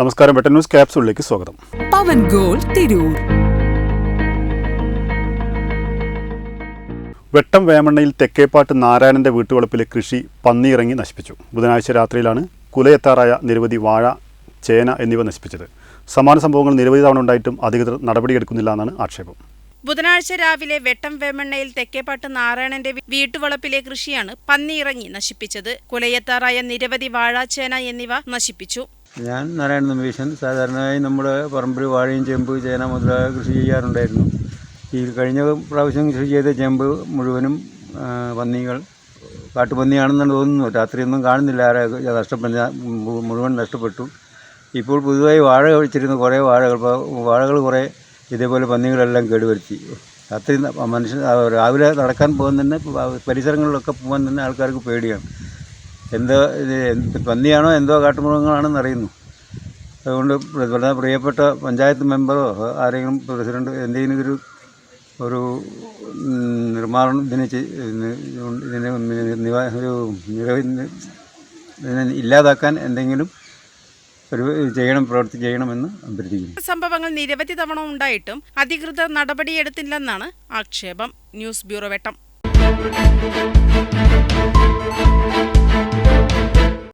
നമസ്കാരം വെട്ടൻ ന്യൂസ് ക്യാപ്സൂളിലേക്ക് സ്വാഗതം. പവൻ ഗോൾ തിരൂർ. വെട്ടം വേമണ്ണയിൽ തെക്കേപ്പാട്ട് നാരായണന്റെ വീട്ടുവളപ്പിലെ കൃഷി പന്നിയിറങ്ങി നശിപ്പിച്ചു. ബുധനാഴ്ച രാത്രിയിലാണ് കുലയെത്താറായ നിരവധി വാഴ ചേന എന്നിവ നശിപ്പിച്ചത്. സമാന സംഭവങ്ങൾ നിരവധി തവണ ഉണ്ടായിട്ടും അധികൃതർ നടപടിയെടുക്കുന്നില്ല എന്നാണ് ആക്ഷേപം. ബുധനാഴ്ച രാവിലെ വെട്ടം വേമണ്ണയിൽ തെക്കേപ്പാട്ട് നാരായണന്റെ വീട്ടുവളപ്പിലെ കൃഷിയാണ് പന്നിയിറങ്ങി നശിപ്പിച്ചത്. കുലയെത്താറായ നിരവധി വാഴ ചേന എന്നിവ നശിപ്പിച്ചു. ഞാൻ നാരായണ നമ്പീശൻ സാധാരണയായി നമ്മുടെ പറമ്പിൽ വാഴയും ചെമ്പ് ചേന മുതലായ കൃഷി ചെയ്യാറുണ്ടായിരുന്നു. ഈ കഴിഞ്ഞ പ്രാവശ്യം കൃഷി ചെയ്ത ചെമ്പ് മുഴുവനും പന്നികൾ കാട്ടുപന്നിയാണെന്നാണ് തോന്നുന്നു. രാത്രിയൊന്നും കാണുന്നില്ല. ആരെ നഷ്ടപ്പെട്ട മുഴുവൻ നഷ്ടപ്പെട്ടു. ഇപ്പോൾ പുതുതായി വാഴ കഴിച്ചിരുന്ന കുറേ വാഴകൾ വാഴകൾ കുറേ ഇതേപോലെ പന്നികളെല്ലാം കേടുവരുത്തി. രാത്രി മനുഷ്യൻ രാവിലെ നടക്കാൻ പോകാൻ തന്നെ പരിസരങ്ങളിലൊക്കെ പോകാൻ തന്നെ ആൾക്കാർക്ക് പേടിയാണ്. എന്തോ പന്നിയാണോ എന്തോ കാട്ടുമൃഗങ്ങളാണെന്ന് അറിയുന്നു. അതുകൊണ്ട് വളരെ പ്രിയപ്പെട്ട പഞ്ചായത്ത് മെമ്പറോ ആരെങ്കിലും പ്രസിഡന്റ് എന്തെങ്കിലും ഒരു ഒരു നിർമ്മാണം ഇതിനെ ഇതിനെ ഒരു ഇതിനെ ഇല്ലാതാക്കാൻ എന്തെങ്കിലും ഒരു ചെയ്യണം പ്രവർത്തി ചെയ്യണമെന്ന് അഭ്യർത്ഥിക്കുന്നു. സംഭവങ്ങൾ നിരവധി തവണ ഉണ്ടായിട്ടും അധികൃതർ നടപടിയെടുത്തില്ലെന്നാണ് ആക്ഷേപം. News bureau Vettam.